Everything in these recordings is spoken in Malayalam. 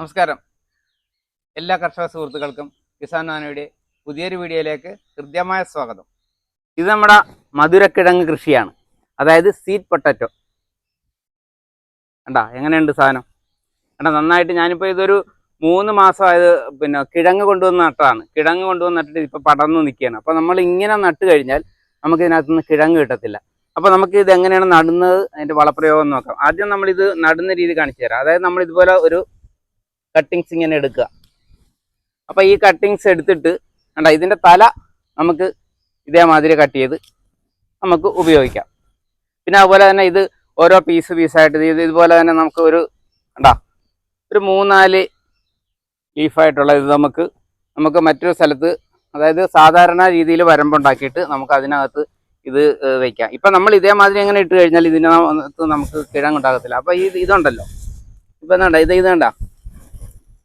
നമസ്കാരം. എല്ലാ കർഷക സുഹൃത്തുക്കൾക്കും കിസാൻ നാനയുടെ പുതിയൊരു വീഡിയോയിലേക്ക് ഹൃദ്യമായ സ്വാഗതം. ഇത് നമ്മുടെ മധുരക്കിഴങ്ങ് കൃഷിയാണ്. അതായത് സീറ്റ് പൊട്ടറ്റോ. കണ്ടാ എങ്ങനെയുണ്ട് സാധനം? കണ്ടാ നന്നായിട്ട് ഞാനിപ്പോൾ ഇതൊരു മൂന്ന് മാസമായത് പിന്നെ കിഴങ്ങ് കൊണ്ടുവന്ന് നട്ടതാണ് കിഴങ്ങ് കൊണ്ടുവന്ന് നട്ടിട്ട് ഇപ്പോൾ പടർന്നു നിൽക്കുകയാണ് അപ്പോൾ നമ്മൾ ഇങ്ങനെ നട്ട് കഴിഞ്ഞാൽ നമുക്ക് ഇതിനകത്തുനിന്ന് കിഴങ്ങ് കിട്ടത്തില്ല. അപ്പോൾ നമുക്ക് ഇത് എങ്ങനെയാണ് നടുന്നത്? അതിന്റെ വളപ്രയോഗം നോക്കാം. ആദ്യം നമ്മളിത് നടുന്ന രീതി കാണിച്ചു തരാം. അതായത് നമ്മളിതുപോലെ ഒരു കട്ടിങ്സ് ഇങ്ങനെ എടുക്കുക. അപ്പോൾ ഈ കട്ടിങ്സ് എടുത്തിട്ട് കണ്ട ഇതിന്റെ തല നമുക്ക് ഇതേമാതിരി കട്ട് ചെയ്ത് നമുക്ക് ഉപയോഗിക്കാം. പിന്നെ അതുപോലെ തന്നെ ഇത് ഓരോ പീസ് പീസായിട്ട് ഇത് ഇതുപോലെ തന്നെ നമുക്ക് ഒരു കണ്ടാ ഒരു മൂന്നാൽ ലീഫായിട്ടുള്ള ഇത് നമുക്ക് നമുക്ക് മറ്റൊരു സ്ഥലത്ത് അതായത് സാധാരണ രീതിയിൽ വരമ്പുണ്ടാക്കിയിട്ട് നമുക്ക് അതിനകത്ത് ഇത് വയ്ക്കാം ഇപ്പം നമ്മൾ ഇതേമാതിരി എങ്ങനെ ഇട്ട് കഴിഞ്ഞാൽ ഇതിനകത്ത് നമുക്ക് കിഴങ്ങുണ്ടാകത്തില്ല അപ്പോൾ ഈ ഇതുണ്ടല്ലോ. ഇപ്പം എന്താ ഇത് ഇത് കണ്ട?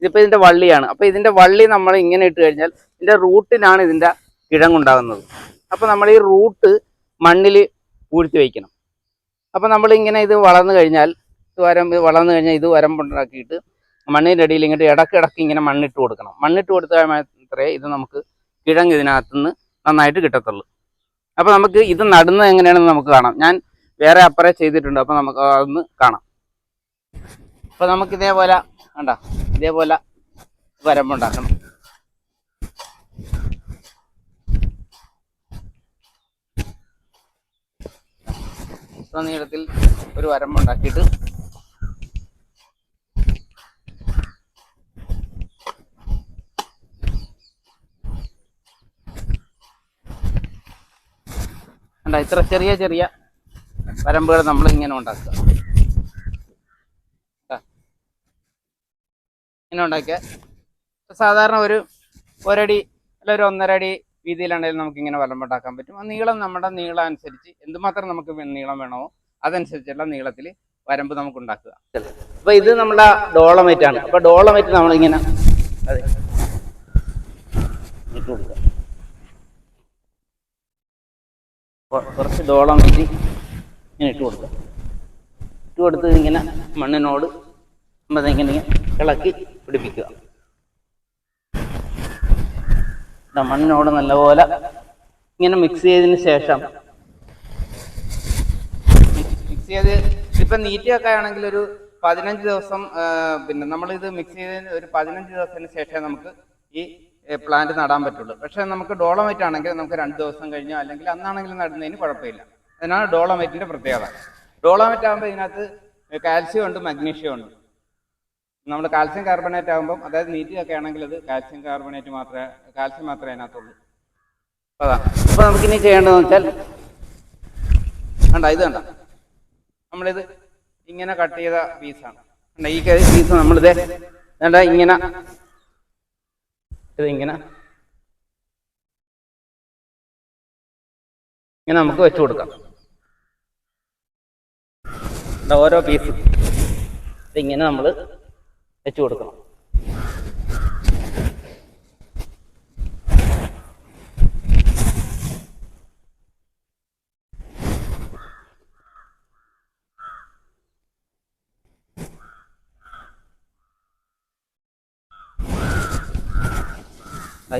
ഇതിപ്പോൾ ഇതിന്റെ വള്ളിയാണ്. അപ്പോൾ ഇതിന്റെ വള്ളി നമ്മൾ ഇങ്ങനെ ഇട്ട് കഴിഞ്ഞാൽ ഇതിന്റെ റൂട്ടിലാണ് ഇതിന്റെ കിഴങ്ങുണ്ടാകുന്നത്. അപ്പോൾ നമ്മൾ ഈ റൂട്ട് മണ്ണിൽ പൂഴ്ത്തി വയ്ക്കണം. അപ്പോൾ നമ്മൾ ഇങ്ങനെ ഇത് വളർന്നു കഴിഞ്ഞാൽ ഇത് വരം ഇത് വളർന്നു കഴിഞ്ഞാൽ ഇത് വരമ്പുണ്ടാക്കിയിട്ട് മണ്ണിന്റെ അടിയിൽ ഇങ്ങോട്ട് ഇടക്കിടക്ക് ഇങ്ങനെ മണ്ണിട്ട് കൊടുക്കണം. മണ്ണിട്ട് കൊടുത്താൽ മാത്രമേ ഇത് നമുക്ക് കിഴങ്ങ് ഇതിനകത്തുനിന്ന് നന്നായിട്ട് കിട്ടത്തുള്ളൂ. അപ്പോൾ നമുക്ക് ഇത് നടുന്നത് എങ്ങനെയാണെന്ന് നമുക്ക് കാണാം. ഞാൻ വേറെ അപ്പറേ ചെയ്തിട്ടുണ്ട്. അപ്പോൾ നമുക്ക് അതൊന്ന് കാണാം. അപ്പോൾ നമുക്ക് ഇതേപോലെ കണ്ട? ഇതേപോലെ വരമ്പുണ്ടാക്കണം നീളത്തിൽ ഒരു വരമ്പുണ്ടാക്കിയിട്ട് ഇത്ര ചെറിയ ചെറിയ വരമ്പുകൾ നമ്മൾ ഇങ്ങനെ ഉണ്ടാക്കുക. ഇങ്ങനെ ഉണ്ടാക്കിയ. സാധാരണ ഒരു ഒരടി അല്ല ഒരു ഒന്നര അടി വീതിയിലാണെങ്കിലും നമുക്ക് ഇങ്ങനെ വലമ്പുണ്ടാക്കാൻ പറ്റും. ആ നീളം നമ്മുടെ നീളം അനുസരിച്ച് എന്തുമാത്രം നമുക്ക് നീളം വേണമോ അതനുസരിച്ചുള്ള നീളത്തിൽ വരമ്പ് നമുക്ക് ഉണ്ടാക്കുക അപ്പൊ ഇത് നമ്മുടെ ഡോളമേറ്റ് ആണ്. അപ്പൊ ഡോളമേറ്റ് നമ്മളിങ്ങനെ അതെ. ഇട്ട് കൊടുക്കുക. കുറച്ച് ഇങ്ങനെ ഇട്ട് കൊടുക്കുക. ഇട്ട് കൊടുത്ത് ഇങ്ങനെ മണ്ണിനോട് നമ്മൾ ഇങ്ങനെ ഇളക്കി പിടിപ്പിക്കുക. മണ്ണിനോട് നല്ലപോലെ ഇങ്ങനെ മിക്സ് ചെയ്തതിന് ശേഷം മിക്സ് ചെയ്ത് ഇപ്പം നീറ്റിയൊക്കെ ആണെങ്കിൽ ഒരു പതിനഞ്ച് ദിവസം പിന്നെ നമ്മൾ ഇത് മിക്സ് ചെയ്തതിന് ഒരു പതിനഞ്ച് ദിവസത്തിന് ശേഷമേ നമുക്ക് ഈ പ്ലാന്റ് നടാൻ പറ്റുള്ളൂ. പക്ഷെ നമുക്ക് ഡോളമൈറ്റ് ആണെങ്കിൽ നമുക്ക് രണ്ട് ദിവസം കഴിഞ്ഞോ അല്ലെങ്കിൽ അന്നാണെങ്കിലും നടുന്നതിന് കുഴപ്പമില്ല. അതിനാണ് ഡോളമൈറ്റിന്റെ പ്രത്യേകത. ഡോളമൈറ്റ് ആകുമ്പോൾ ഇതിനകത്ത് കാൽസ്യം ഉണ്ട് മഗ്നീഷ്യം ഉണ്ട്. നമ്മൾ കാൽസ്യം കാർബണേറ്റ് ആകുമ്പോൾ അതായത് നീറ്റിലൊക്കെ ആണെങ്കിൽ അത് കാൽസ്യം കാർബണേറ്റ് മാത്രമേ കാൽസ്യം മാത്രമേ അതിനകത്തുള്ളൂ. അതാ. അപ്പൊ നമുക്കിനി ചെയ്യേണ്ടതെന്ന് വെച്ചാൽ കണ്ട ഇത് കണ്ട? നമ്മളിത് ഇങ്ങനെ കട്ട് ചെയ്ത പീസാണ് കണ്ട ഈ പീസ് നമ്മളിത് വേണ്ട ഇങ്ങനെ ഇത് ഇങ്ങനെ ഇങ്ങനെ നമുക്ക് വെച്ചു കൊടുക്കാം. ഓരോ പീസ് ഇതിങ്ങനെ നമ്മൾ വെച്ചു കൊടുക്കണം.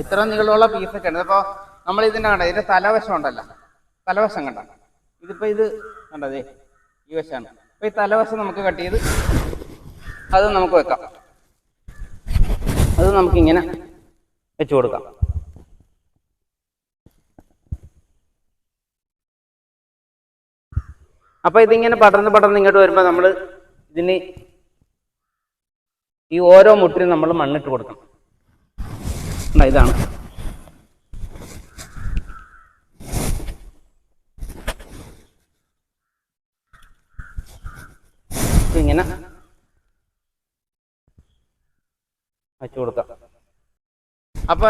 ഇത്ര നീളമുള്ള പീസൊക്കെ ഉണ്ട്. അപ്പോൾ നമ്മൾ ഇതിന്റെ കണ്ട? ഇതിന്റെ തലവശം ഉണ്ടല്ലോ. തലവശം കണ്ട? ഇതിപ്പോ ഇത് കണ്ടതേ ഈ വശമാണ്. അപ്പൊ ഈ തലവശം നമുക്ക് കട്ട് ചെയ്ത് അത് നമുക്ക് വെക്കാം. അത് നമുക്കിങ്ങനെ വെച്ചു കൊടുക്കാം. അപ്പൊ ഇതിങ്ങനെ പടർന്ന് പടർന്ന് ഇങ്ങോട്ട് വരുമ്പോൾ നമ്മൾ ഇതിന് ഈ ഓരോ മുട്ടിനും നമ്മൾ മണ്ണിട്ട് കൊടുക്കണം. ഇതാണ്. ഇത് ഇങ്ങനെ വെച്ചു കൊടുക്കാം. അപ്പൊ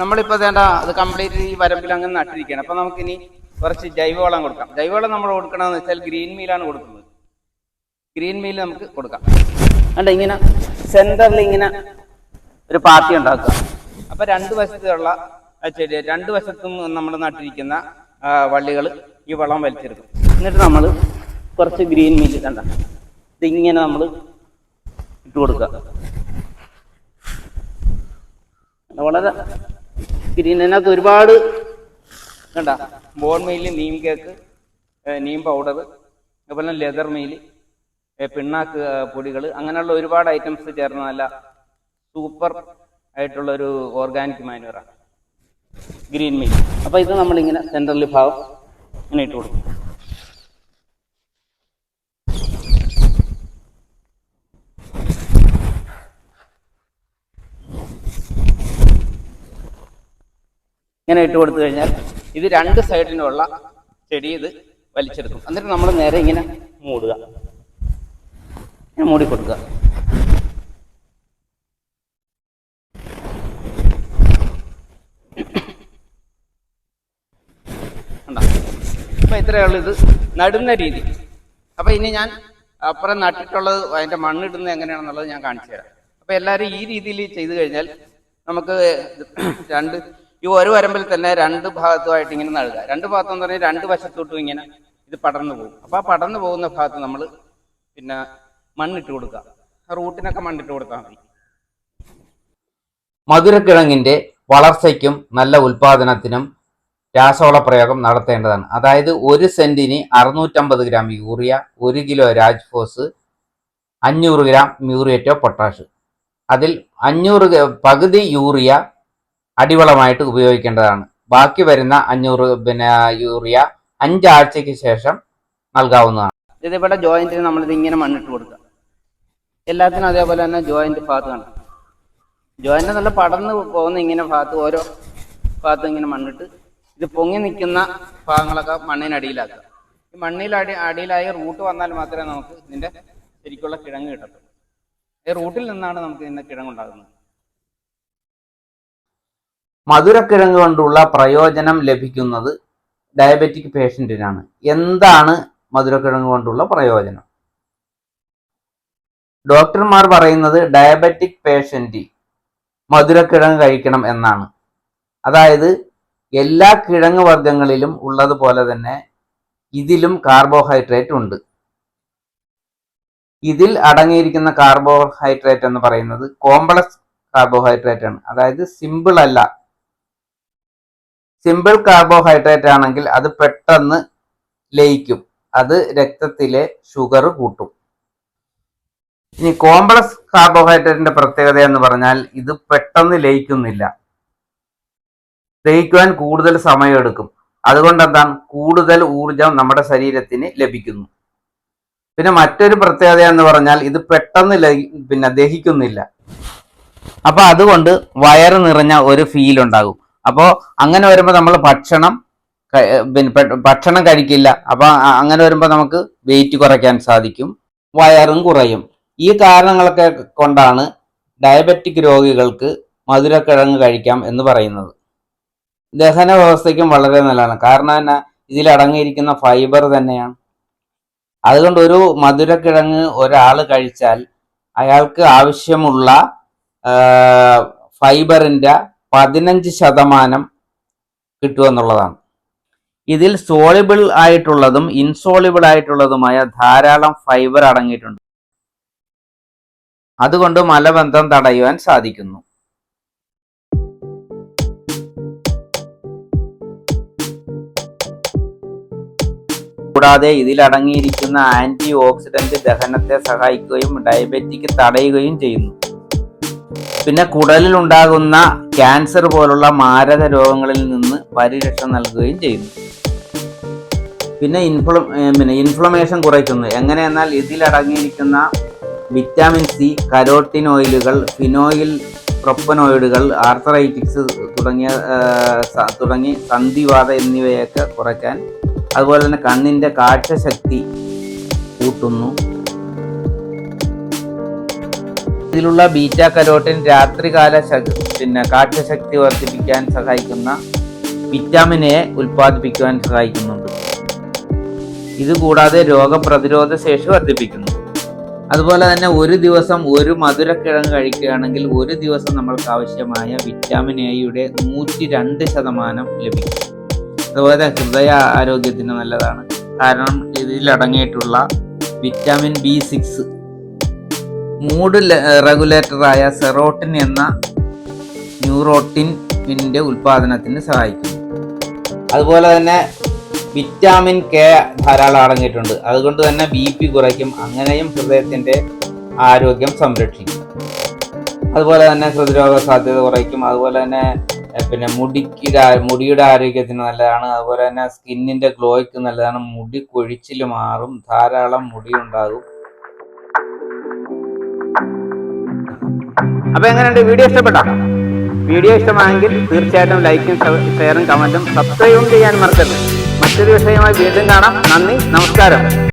നമ്മളിപ്പോ വേണ്ട അത് കംപ്ലീറ്റ് ഈ വരമ്പിൽ അങ്ങ് നട്ടിരിക്കുകയാണ്. അപ്പൊ നമുക്കിനി കുറച്ച് ജൈവവളം കൊടുക്കാം. ജൈവവളം നമ്മൾ കൊടുക്കണമെന്ന് വെച്ചാൽ ഗ്രീൻ മീലാണ് കൊടുക്കുന്നത്. ഗ്രീൻ മീൽ നമുക്ക് കൊടുക്കാം. അല്ല ഇങ്ങനെ സെന്ററിൽ ഇങ്ങനെ ഒരു പാർട്ടി ഉണ്ടാക്കുക. അപ്പൊ രണ്ട് വശത്തുള്ള ചെടി രണ്ട് വശത്തും നമ്മൾ നട്ടിരിക്കുന്ന വള്ളികൾ ഈ വളം വലിച്ചെടുക്കും. എന്നിട്ട് നമ്മൾ കുറച്ച് ഗ്രീൻ മീൽ കണ്ട. ഇതിങ്ങനെ നമ്മൾ ഇട്ട് കൊടുക്കുക. വളരെ ഗ്രീൻ അതിനകത്ത് ഒരുപാട് കണ്ട bone meal neem cake neem powder അതുപോലെ ലെതർ മെയിൽ പിണ്ണാക്ക് പൊടികൾ അങ്ങനെയുള്ള ഒരുപാട് ഐറ്റംസ് ചേർന്ന നല്ല സൂപ്പർ ആയിട്ടുള്ള ഒരു ഓർഗാനിക് മാനുവറാണ് ഗ്രീൻ മീൽ അപ്പൊ ഇത് നമ്മളിങ്ങനെ സെൻട്രൽ ഭാഗം ഇങ്ങനെ ഇട്ട് കൊടുക്കും. ഇങ്ങനെ ഇട്ട് കൊടുത്തു കഴിഞ്ഞാൽ ഇത് രണ്ട് സൈഡിനുള്ള ചെടി ഇത് വലിച്ചെടുക്കും. എന്നിട്ട് നമ്മൾ നേരെ ഇങ്ങനെ മൂടുക. ഇങ്ങനെ മൂടി കൊടുക്കുക. ഇത്രയേ ഉള്ളൂ ഇത് നടുന്ന രീതി. അപ്പൊ ഇനി ഞാൻ അപ്പുറം നട്ടിട്ടുള്ളത് അതിന്റെ മണ്ണിടുന്നത് എങ്ങനെയാണെന്നുള്ളത് ഞാൻ കാണിച്ചു തരാം. അപ്പൊ എല്ലാവരും ഈ രീതിയിൽ ചെയ്തു കഴിഞ്ഞാൽ നമുക്ക് രണ്ട് ഈ ഒരു വരമ്പിൽ തന്നെ രണ്ട് ഭാഗത്തുമായിട്ട് ഇങ്ങനെ നൽകുക രണ്ട് ഭാഗത്തു എന്ന് പറഞ്ഞാൽ രണ്ട് വശത്തോട്ടും ഇങ്ങനെ ഇത് പടർന്നു പോകും. അപ്പൊ ആ പടർന്നു പോകുന്ന ഭാഗത്ത് നമ്മൾ പിന്നെ മണ്ണിട്ട് കൊടുക്കുക. റൂട്ടിനൊക്കെ മണ്ണിട്ട് കൊടുത്താൽ മതി. മധുരക്കിഴങ്ങിന്റെ വളർച്ചയ്ക്കും നല്ല ഉൽപാദനത്തിനും രാസവള പ്രയോഗം നടത്തേണ്ടതാണ്. അതായത് ഒരു സെന്റിന് അറുന്നൂറ്റമ്പത് ഗ്രാം യൂറിയ ഒരു കിലോ രാജ്ഫോസ് അഞ്ഞൂറ് ഗ്രാം മ്യൂറിയറ്റോ പൊട്ടാഷ്. അതിൽ അഞ്ഞൂറ് പകുതി യൂറിയ അടിവളമായിട്ട് ഉപയോഗിക്കേണ്ടതാണ്. ബാക്കി വരുന്ന അഞ്ഞൂറ് പിന്നെ യൂറിയ അഞ്ചാഴ്ചയ്ക്ക് ശേഷം നൽകാവുന്നതാണ്. ഇതേപോലെ ജോയിന്റിന് നമ്മളിത് ഇങ്ങനെ മണ്ണിട്ട് കൊടുക്കുക. എല്ലാത്തിനും അതേപോലെ തന്നെ ജോയിന്റ് ഭാഗത്ത് കാണാം. ജോയിന്റ് നല്ല പടർന്ന് പോകുന്ന ഇങ്ങനെ ഭാഗത്ത് ഓരോ ഭാഗത്തും ഇങ്ങനെ മണ്ണിട്ട് ഇത് പൊങ്ങി നിൽക്കുന്ന ഭാഗങ്ങളൊക്കെ മണ്ണിനടിയിലാക്കുക ഈ മണ്ണിൽ അടി അടിയിലായി റൂട്ട് വന്നാൽ മാത്രമേ നമുക്ക് ഇതിന്റെ ശരിക്കുള്ള കിഴങ്ങ് കിട്ടത്തുള്ളൂ. ഈ റൂട്ടിൽ നിന്നാണ് നമുക്ക് ഇതിന്റെ കിഴങ്ങുണ്ടാകുന്നത് മധുരക്കിഴങ്ങ് കൊണ്ടുള്ള പ്രയോജനം ലഭിക്കുന്നത് ഡയബറ്റിക് പേഷ്യന്റിനാണ് എന്താണ് മധുരക്കിഴങ്ങ് കൊണ്ടുള്ള പ്രയോജനം? ഡോക്ടർമാർ പറയുന്നത് ഡയബറ്റിക് പേഷ്യന്റ് മധുരക്കിഴങ്ങ് കഴിക്കണം എന്നാണ്. അതായത് എല്ലാ കിഴങ്ങ് വർഗങ്ങളിലും ഉള്ളതുപോലെ തന്നെ ഇതിലും കാർബോഹൈഡ്രേറ്റ് ഉണ്ട്. ഇതിൽ അടങ്ങിയിരിക്കുന്ന കാർബോഹൈഡ്രേറ്റ് എന്ന് പറയുന്നത് കോംപ്ലക്സ് കാർബോഹൈഡ്രേറ്റ് ആണ്. അതായത് സിമ്പിൾ അല്ല സിമ്പിൾ കാർബോഹൈഡ്രേറ്റ് ആണെങ്കിൽ അത് പെട്ടെന്ന് ലയിക്കും. അത് രക്തത്തിലെ ഷുഗർ കൂട്ടും. ഇനി കോംപ്ലക്സ് കാർബോഹൈഡ്രേറ്റിന്റെ പ്രത്യേകത എന്ന് പറഞ്ഞാൽ ഇത് പെട്ടെന്ന് ലയിക്കുന്നില്ല. ദഹിക്കുവാൻ കൂടുതൽ സമയമെടുക്കും. അതുകൊണ്ട് എന്താണ്? കൂടുതൽ ഊർജം നമ്മുടെ ശരീരത്തിന് ലഭിക്കുന്നു. പിന്നെ മറ്റൊരു പ്രത്യേകത എന്ന് പറഞ്ഞാൽ ഇത് പെട്ടെന്ന് പിന്നെ ദഹിക്കുന്നില്ല. അപ്പൊ അതുകൊണ്ട് വയറ് നിറഞ്ഞ ഒരു ഫീൽ ഉണ്ടാകും. അപ്പോൾ അങ്ങനെ വരുമ്പോൾ നമ്മൾ ഭക്ഷണം ഭക്ഷണം കഴിക്കില്ല. അപ്പൊ അങ്ങനെ വരുമ്പോൾ നമുക്ക് വെയിറ്റ് കുറയ്ക്കാൻ സാധിക്കും. വയറും കുറയും. ഈ കാരണങ്ങളൊക്കെ കൊണ്ടാണ് ഡയബറ്റിക് രോഗികൾക്ക് മധുരക്കിഴങ്ങ് കഴിക്കാം എന്ന് പറയുന്നത്. ദഹന വ്യവസ്ഥയ്ക്കും വളരെ നല്ലതാണ്. കാരണം എന്നാ ഇതിൽ അടങ്ങിയിരിക്കുന്ന ഫൈബർ തന്നെയാണ്. അതുകൊണ്ട് ഒരു മധുരക്കിഴങ്ങ് ഒരാൾ കഴിച്ചാൽ അയാൾക്ക് ആവശ്യമുള്ള ഫൈബറിന്റെ പതിനഞ്ച് ശതമാനം കിട്ടുമെന്നുള്ളതാണ് ഇതിൽ സോളിബിൾ ആയിട്ടുള്ളതും ഇൻസോളിബിൾ ആയിട്ടുള്ളതുമായ ധാരാളം ഫൈബർ അടങ്ങിയിട്ടുണ്ട്. അതുകൊണ്ട് മലബന്ധം തടയുവാൻ സാധിക്കുന്നു. കൂടാതെ ഇതിൽ അടങ്ങിയിരിക്കുന്ന ആന്റി ഓക്സിഡന്റ് ദഹനത്തെ സഹായിക്കുകയും ഡയബറ്റിക് തടയുകയും ചെയ്യുന്നു. പിന്നെ കുടലിൽ ഉണ്ടാകുന്ന ക്യാൻസർ പോലുള്ള മാരക രോഗങ്ങളിൽ നിന്ന് പരിരക്ഷ നൽകുകയും ചെയ്യുന്നു. പിന്നെ ഇൻഫ്ല പിന്നെ ഇൻഫ്ലമേഷൻ കുറയ്ക്കുന്നു. എങ്ങനെയെന്നാൽ ഇതിലടങ്ങിയിരിക്കുന്ന വിറ്റാമിൻ സി കരോട്ടിനോയിലുകൾ ഫിനോയിൽ പ്രൊപ്പനോയിഡുകൾ ആർത്തറൈറ്റിക്സ് തുടങ്ങിയ തുടങ്ങി സന്ധിവാത എന്നിവയൊക്കെ കുറയ്ക്കാൻ അതുപോലെ തന്നെ കണ്ണിന്റെ കാഴ്ചശക്തി കൂട്ടുന്നു. ഇതിലുള്ള ബീറ്റ കരോട്ടിൻ രാത്രികാല പിന്നെ കാഴ്ചശക്തി വർദ്ധിപ്പിക്കാൻ സഹായിക്കുന്ന വിറ്റാമിൻ എ ഉൽപ്പാദിപ്പിക്കുവാൻ സഹായിക്കുന്നുണ്ട്. ഇതുകൂടാതെ രോഗപ്രതിരോധ ശേഷി വർദ്ധിപ്പിക്കുന്നു. അതുപോലെ തന്നെ ഒരു ദിവസം ഒരു മധുരക്കിഴങ്ങ് കഴിക്കുകയാണെങ്കിൽ ഒരു ദിവസം നമ്മൾക്ക് ആവശ്യമായ വിറ്റാമിൻ എയുടെ നൂറ്റി രണ്ട് ശതമാനം ലഭിക്കും. അതുപോലെ ഹൃദയ ആരോഗ്യത്തിന് നല്ലതാണ്. കാരണം ഇതിൽ അടങ്ങിയിട്ടുള്ള വിറ്റാമിൻ ബി സിക്സ് മൂഡ് റെഗുലേറ്ററായ സെറോട്ടിൻ എന്ന ന്യൂറോട്ടിന്റെ ഉൽപ്പാദനത്തിന് സഹായിക്കുന്നു. അതുപോലെ തന്നെ വിറ്റാമിൻ കെ ധാരാളം അടങ്ങിയിട്ടുണ്ട്. അതുകൊണ്ട് തന്നെ ബി പി കുറയ്ക്കും. അങ്ങനെയും ഹൃദയത്തിന്റെ ആരോഗ്യം സംരക്ഷിക്കും. അതുപോലെ തന്നെ ഹൃദ്രോഗ സാധ്യത കുറയ്ക്കും. അതുപോലെ തന്നെ പിന്നെ മുടിക്ക് മുടിയുടെ ആരോഗ്യത്തിന് നല്ലതാണ്. അതുപോലെ തന്നെ സ്കിന്നിന്റെ ഗ്ലോയ്ക്ക് നല്ലതാണ്. മുടി കൊഴിച്ചിൽ മാറും. ധാരാളം മുടി ഉണ്ടാകും അപ്പൊ എങ്ങനെയുണ്ട്? വീഡിയോ ഇഷ്ടപ്പെട്ടോ? വീഡിയോ ഇഷ്ടമായെങ്കിൽ തീർച്ചയായിട്ടും ലൈക്കും ഷെയറും കമന്റും സബ്സ്ക്രൈബും ചെയ്യാൻ മറക്കരുത്. മറ്റൊരു വിഷയമായി വീണ്ടും കാണാം. നന്ദി നമസ്കാരം.